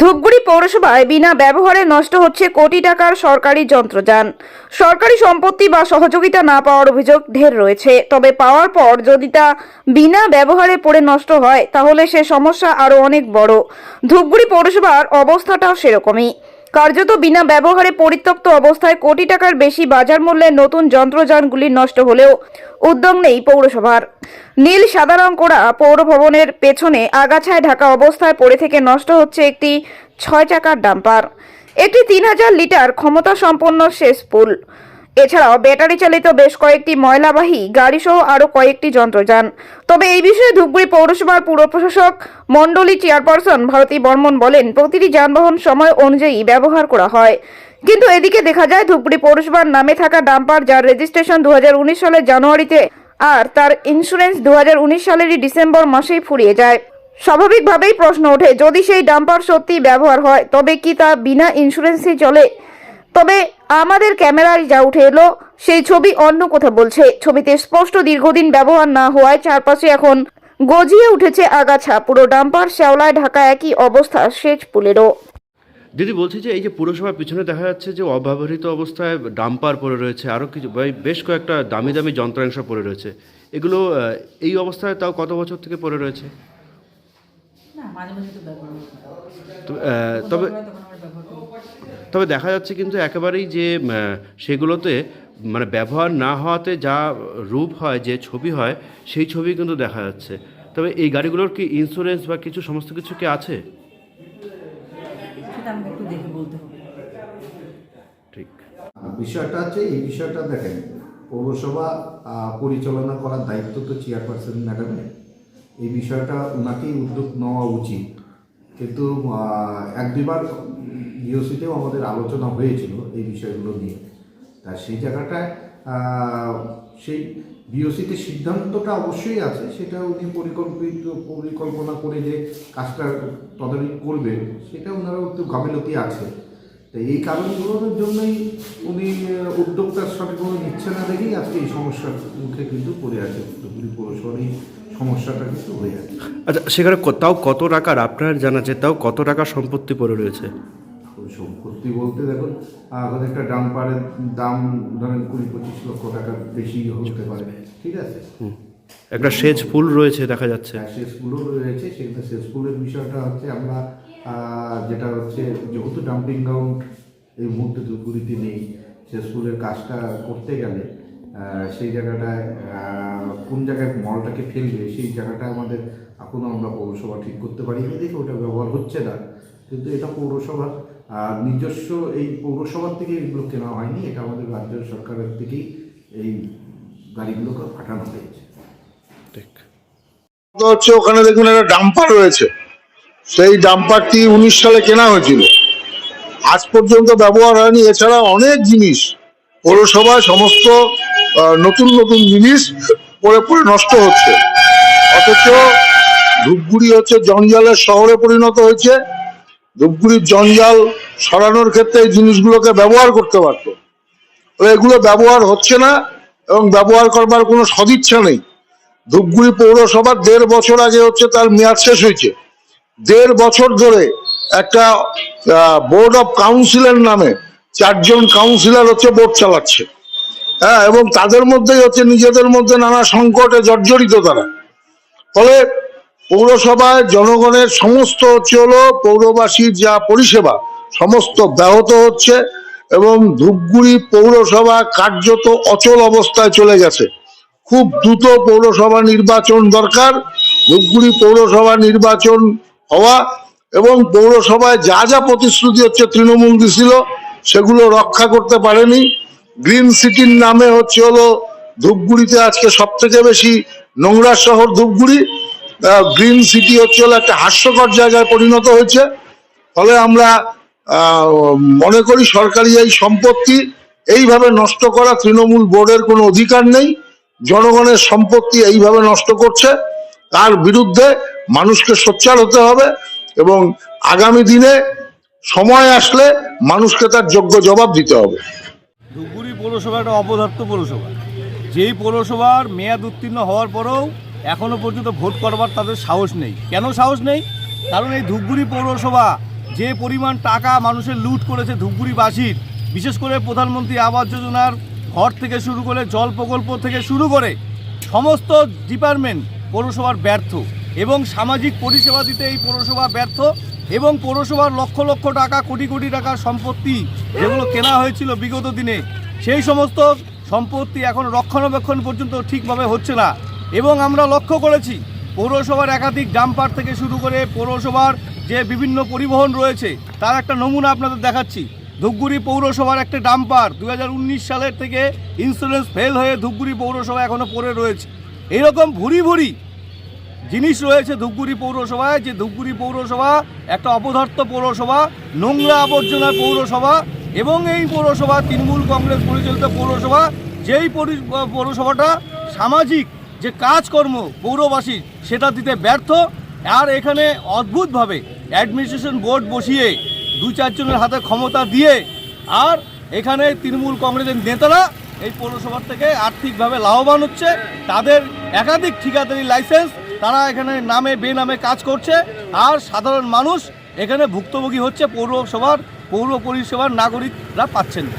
ধূপগুড়ি পৌরসভায় বিনা ব্যবহারে নষ্ট হচ্ছে কোটি টাকার সরকারি যন্ত্রযান। সরকারি সম্পত্তি বা সহযোগিতা না পাওয়ার অভিযোগ ঢের রয়েছে। তবে পাওয়ার পর যদি তা বিনা ব্যবহারে পড়ে নষ্ট হয়, তাহলে সে সমস্যা আরও অনেক বড়। ধূপগুড়ি পৌরসভার অবস্থাটাও সেরকমই। কার্যত বিনা ব্যবহারে পরিত্যক্ত অবস্থায় কোটি টাকার বেশি বাজার মূল্যের নতুন যন্ত্রযানগুলি নষ্ট হলেও উদ্যোগ নেই পৌরসভার। নীল সাদা রং করা পৌর ভবনের পেছনে আগাছায় ঢাকা অবস্থায় পড়ে থেকে নষ্ট হচ্ছে একটি ছয় চাকার ডাম্পার। একটি তিন হাজার লিটার ক্ষমতা সম্পন্ন শেষ পুল। এছাড়াও ব্যাটারি চালিত বেশ কয়েকটি ময়লাবাহী গাড়িসহ আরও কয়েকটি যন্ত্রযান তবে এই বিষয়ে ধূপগুড়ি পৌরসভার পুর প্রশাসক, মণ্ডলী চেয়ারপারসন ভারতী বর্মন বলেন, প্রতিটি যানবাহন সময় অনুযায়ী ব্যবহার করা হয়। কিন্তু এদিকে দেখা যায়, ধূপগুড়ি পৌরসভার নামে থাকা ডাম্পার যার রেজিস্ট্রেশন দু সালের জানুয়ারিতে আর তার ইন্স্যুরেন্স দু হাজার উনিশ সালেরই ডিসেম্বর মাসেই ফুরিয়ে যায়। স্বাভাবিকভাবেই প্রশ্ন ওঠে, যদি সেই ডাম্পার সত্যি ব্যবহার হয়, তবে কি তা বিনা ইন্স্যুরেন্সে চলে? তবে আমাদের ক্যামেরায় যা উঠে এলো সেই ছবি অন্য কথা বলছে। ছবিতে স্পষ্ট দীর্ঘদিন ব্যবহার না হওয়ায় চারপাশে এখন গজিয়ে উঠেছে আগাছা। পুরো ডাম্পার শ্যাওলায় ঢাকা একই অবস্থা সেচ পুলেরও। দিদি বলছি যে এই যে পুরসভার পিছনে দেখা যাচ্ছে যে অব্যবহৃত অবস্থায় ডাম্পার পড়ে রয়েছে আরও কিছু বেশ কয়েকটা দামি দামি যন্ত্রাংশ পড়ে রয়েছে। এগুলো এই অবস্থায় তাও কত বছর থেকে পড়ে রয়েছে? তবে যখন হয় তখন আমরা ব্যবহার করি তবে দেখা যাচ্ছে কিন্তু একেবারেই যে সেগুলোতে মানে ব্যবহার না হওয়াতে যা রূপ হয় যে ছবি হয় সেই ছবি কিন্তু দেখা যাচ্ছে। তবে এই গাড়িগুলোর কি ইন্স্যুরেন্স বা কিছু সমস্ত কিছু কি আছে? সেটা আমাকে একটু দেখে বলতে হবে। ঠিক। বিষয়টা হচ্ছে এই বিষয়টা দেখেন পৌরসভা পরিচালনা করার দায়িত্ব তো চেয়ারপারসন ম্যাডামের এই বিষয়টা ওনাকেই উদ্যোগ নেওয়া উচিত। কিন্তু এক দুবার বিওসিতেও আমাদের আলোচনা হয়েছিল এই বিষয়গুলো নিয়ে। তা সেই জায়গাটায় সেই বিওসিতে সিদ্ধান্তটা অবশ্যই আছে, সেটা উনি পরিকল্পিত, পরিকল্পনা করে যে কাজটা তদারকি করবেন, সেটা ওনারও একটু গাফিলতি আছে। তো এই কারণগুলোর জন্যই উনি উদ্যোক্তার উদ্যোগটা কোনো নিচ্ছে না দেখেই আজকে এই সমস্যার মুখে কিন্তু পড়ে আছে। ধুবড়ি পৌরসভার সমস্যাটা কিন্তু হয়ে আছে। আচ্ছা সেখানে তাও কত টাকার আপনার জানা আছে, তাও কত টাকা সম্পত্তি পড়ে রয়েছে? ওই সম্পত্তি বলতে দেখুন হয়তো একটা ডাম্পারের দাম ধরেন কুড়ি পঁচিশ লক্ষ টাকার বেশি হতে পারে। ঠিক আছে? একটা সেচ ফুল রয়েছে দেখা যাচ্ছে। হ্যাঁ শেষগুলো রয়েছে। সেখানে শেষগুলোর বিষয়টা হচ্ছে আমরা যেটা হচ্ছে যেহেতু ডাম্পিং গ্রাউন্ড এই মুহূর্তে ধূপগুড়িতে নেই শেষগুলোর কাজটা করতে গেলে সেই জায়গাটায় কোন জায়গায় মলটাকে ফেলবে সেই জায়গাটা আমাদের এখনও আমরা পৌরসভা ঠিক করতে পারি দেখে ওটা ব্যবহার হচ্ছে না। কিন্তু এটা পৌরসভার নিজস্ব এই পৌরসভার থেকে এগুলো কেনা হয়নি এটা আমাদের রাজ্য সরকারের থেকেই এই গাড়িগুলোকে পাঠানো হয়েছে। ঠিক। হচ্ছে ওখানে দেখুন একটা ডাম্পার রয়েছে। সেই ডাম্পারটি উনিশ সালে কেনা হয়েছিল। আজ পর্যন্ত ব্যবহার হয়নি। এছাড়া অনেক জিনিস পৌরসভায় সমস্ত নতুন নতুন জিনিস পরে পরে নষ্ট হচ্ছে। অথচ ধূপগুড়ি হচ্ছে জঞ্জালের শহরে পরিণত হয়েছে। ধূপগুড়ির জঞ্জাল সরানোর ক্ষেত্রে এই জিনিসগুলোকে ব্যবহার করতে পারতো। এগুলো ব্যবহার হচ্ছে না এবং ব্যবহার করবার কোনো সদিচ্ছা নেই। ধূপগুড়ি পৌরসভার দেড় বছর আগে হচ্ছে তার মেয়াদ শেষ হয়েছে। দেড় বছর ধরে একটা বোর্ড অফ কাউন্সিলের নামে চারজন কাউন্সিলর হচ্ছে বোর্ড চালাচ্ছে। হ্যাঁ এবং তাদের মধ্যেই হচ্ছে নিজেদের মধ্যে নানা সংকটে জর্জরিত তারা। ফলে পৌরসভায় জনগণের সমস্ত হচ্ছে হলো পৌরবাসীর যা পরিষেবা, সমস্ত ব্যাহত হচ্ছে এবং ধূপগুড়ি পৌরসভা কার্যত অচল অবস্থায় চলে গেছে। খুব দ্রুত পৌরসভা নির্বাচন দরকার, ধূপগুড়ি পৌরসভা নির্বাচন হওয়া এবং পৌরসভায় যা যা প্রতিশ্রুতি হচ্ছে তৃণমূল দিছিল সেগুলো রক্ষা করতে পারেনি। গ্রিন সিটির নামে হচ্ছে হলো ধূপগুড়িতে আজকে সব থেকে বেশি নোংরা শহর ধূপগুড়ি। গ্রিন সিটি হচ্ছে একটা হাস্যকর জায়গায় পরিণত হয়েছে। ফলে আমরা মনে করি সরকারি এই সম্পত্তি এইভাবে নষ্ট করা তৃণমূল বোর্ডের কোনো অধিকার নেই। জনগণের সম্পত্তি এইভাবে নষ্ট করছে। তার বিরুদ্ধে মানুষকে সোচ্চার হতে হবে এবং আগামী দিনে সময় আসলে মানুষকে তার যোগ্য জবাব দিতে হবে। ধূপগুড়ি পৌরসভা একটা অপদার্থ পৌরসভা। যেই পৌরসভার মেয়াদ উত্তীর্ণ হওয়ার পরেও এখনও পর্যন্ত ভোট করবার তাদের সাহস নেই। কেন সাহস নেই? কারণ এই ধূপগুড়ি পৌরসভা যে পরিমাণ টাকা মানুষের লুট করেছে ধূপগুড়িবাসীর, বিশেষ করে প্রধানমন্ত্রী আবাস যোজনার ঘর থেকে শুরু করে জল প্রকল্প থেকে শুরু করে সমস্ত ডিপার্টমেন্ট পৌরসভার ব্যর্থ এবং সামাজিক পরিষেবা দিতে এই পৌরসভা ব্যর্থ এবং পৌরসভার লক্ষ লক্ষ টাকা, কোটি কোটি টাকার সম্পত্তি যেগুলো কেনা হয়েছিল বিগত দিনে, সেই সমস্ত সম্পত্তি এখন রক্ষণাবেক্ষণ পর্যন্ত ঠিকভাবে হচ্ছে না। এবং আমরা লক্ষ্য করেছি পৌরসভার একাধিক ডাম্পার থেকে শুরু করে পৌরসভার যে বিভিন্ন পরিবহন রয়েছে, তার একটা নমুনা আপনাদের দেখাচ্ছি। ধূপগুড়ি পৌরসভার একটা ডাম্পার দু হাজার উনিশ সালের থেকে ইন্স্যুরেন্স ফেল হয়ে ধূপগুড়ি পৌরসভা এখনও পড়ে রয়েছে। এইরকম ভুরি ভুরি জিনিস রয়েছে ধূপগুড়ি পৌরসভায় যে ধূপগুড়ি পৌরসভা একটা অপদার্থ পৌরসভা, নোংরা আবর্জনা পৌরসভা এবং এই পৌরসভা, তৃণমূল কংগ্রেস পরিচালিত পৌরসভা, যেই পরি- পৌরসভাটা সামাজিক যে কাজকর্ম পৌরবাসীর সেটা দিতে ব্যর্থ। আর এখানে অদ্ভুতভাবে অ্যাডমিনিস্ট্রেশন বোর্ড বসিয়ে দু চারজনের হাতে ক্ষমতা দিয়ে, আর এখানে তৃণমূল কংগ্রেসের নেতারা এই পৌরসভার থেকে আর্থিকভাবে লাভবান হচ্ছে। তাদের একাধিক ঠিকাদারি লাইসেন্স, তারা এখানে নামে বেনামে কাজ করছে। আর সাধারণ মানুষ এখানে ভুক্তভোগী হচ্ছে পৌরসভার, পৌর পরিষেবার নাগরিকরা পাচ্ছেন না।